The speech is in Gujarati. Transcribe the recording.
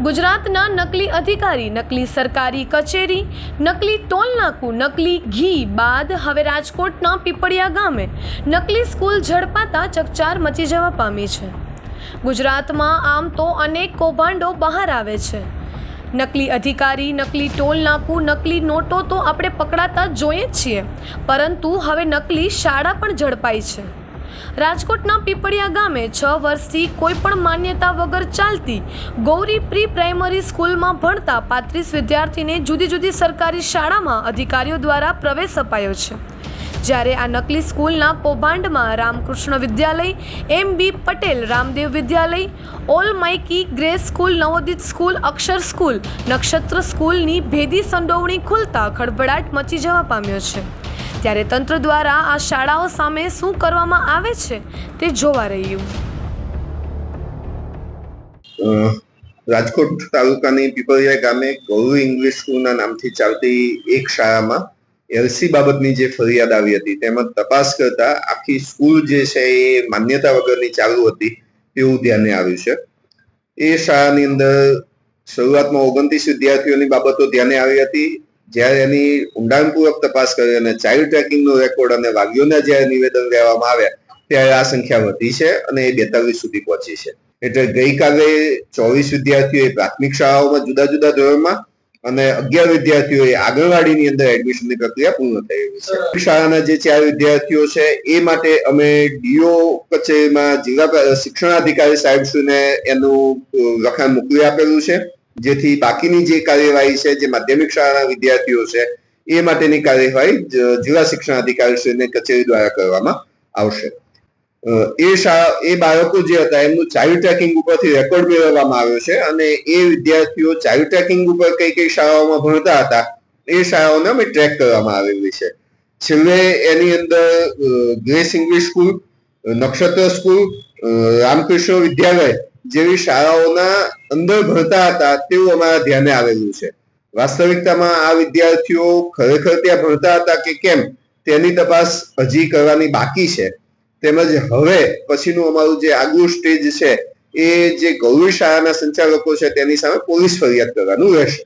ગુજરાતના નકલી અધિકારી, નકલી સરકારી કચેરી, નકલી ટોલ નાકું, નકલી ઘી બાદ હવે રાજકોટના પીપળિયા ગામે નકલી સ્કૂલ ઝડપાતા ચકચાર મચી જવા પામી છે. ગુજરાતમાં આમ તો અનેક કૌભાંડો બહાર આવે છે. નકલી અધિકારી, નકલી ટોલ નાકું, નકલી નોટો તો આપણે પકડાતા જોઈએ જ છીએ. પરંતુ હવે નકલી શાળા પણ ઝડપાઈ છે. રાજકોટના પીપળિયા ગામે છ વર્ષથી કોઈ પણ માન્યતા વગર ચાલતી ગૌરી પ્રી પ્રાઇમરી સ્કૂલમાં ભણતા પાંત્રીસ વિદ્યાર્થીને જુદી જુદી સરકારી શાળામાં અધિકારીઓ દ્વારા પ્રવેશ અપાયો છે. જ્યારે આ નકલી સ્કૂલના કૌભાંડમાં રામકૃષ્ણ વિદ્યાલય, એમ બી પટેલ રામદેવ વિદ્યાલય, ઓલ માઇકી Grace school, Navodit school, Akshar school, Nakshatra સ્કૂલની ભેદી સંડોવણી ખુલતા ખળભળાટ મચી જવા પામ્યો છે. ત્યારે તંત્ર દ્વારા આ શાળાઓ સામે શું કરવામાં આવે છે તે જોવા રહ્યું. રાજકોટ તાલુકાની પીપળિયા ગામે ગૌરવ ઇંગ્લિશ સ્કૂલના નામથી ચાલતી એક શાળામાં એલસી બાબતની જે ફરિયાદ આવી હતી તેમાં તપાસ કરતા આખી સ્કૂલ જે છે એ માન્યતા વગરની ચાલુ હતી તેવું ધ્યાને આવ્યું છે. એ શાળાની અંદર શરૂઆતમાં ઓગણત્રીસ વિદ્યાર્થીઓની બાબતો ધ્યાને આવી હતી. જ્યારે એની ઊંડાણપૂર્વક તપાસ કરી અને ચાઇલ્ડ ટ્રેકિંગનો રેકોર્ડ અને વાગ્યોના જ્યારે નિવેદન લેવામાં આવ્યા ત્યારે આ સંખ્યા વધી છે અને એ બેતાલીસ સુધી પહોંચી છે. એટલે ગઈકાલે ચોવીસ વિદ્યાર્થીઓએ પ્રાથમિક શાળાઓમાં જુદા જુદા ધોરણમાં અને અગિયાર વિદ્યાર્થીઓએ આંગણવાડીની અંદર એડમિશનની પ્રક્રિયા પૂર્ણ થયેલી છે. શાળાના જે ચાર વિદ્યાર્થીઓ છે, એ માટે અમે ડીઓ કચેરીમાં જિલ્લા શિક્ષણાધિકારી સાહેબ શ્રીને એનું લખાણ મોકલી આપેલું છે. જેથી બાકીની જે કાર્યવાહી છે, જે માધ્યમિક શાળાના વિદ્યાર્થીઓ છે, એ માટેની કાર્યવાહી જિલ્લા શિક્ષણ અધિકારીશ્રીને કચેરી દ્વારા કરવામાં આવશે. એ શાળા, એ બાળકો જે હતા, એમનું ચાઇલ્ડ ટ્રેકિંગ ઉપરથી રેકોર્ડ મેળવવામાં આવ્યો છે અને એ વિદ્યાર્થીઓ ચાઇલ્ડ ટ્રેકિંગ ઉપર કઈ કઈ શાળાઓમાં ભણતા હતા, એ શાળાઓને અમે ટ્રેક કરવામાં આવેલી છે. છેલ્લે એની અંદર Grace English school, Nakshatra school Ramkrishna Vidyalaya જેવી શાળાઓના અંદર ભણતા હતા તેવું અમારા ધ્યાને આવેલું છે. વાસ્તવિકતામાં આ વિદ્યાર્થીઓ ખરેખર ત્યાં ભણતા હતા કે કેમ, તેની તપાસ હજી કરવાની બાકી છે. તેમજ હવે પછીનું અમારું જે આગલું સ્ટેજ છે, એ જે ગૌરી શાળાના સંચાલકો છે, તેની સામે પોલીસ ફરિયાદ કરવાનું રહેશે.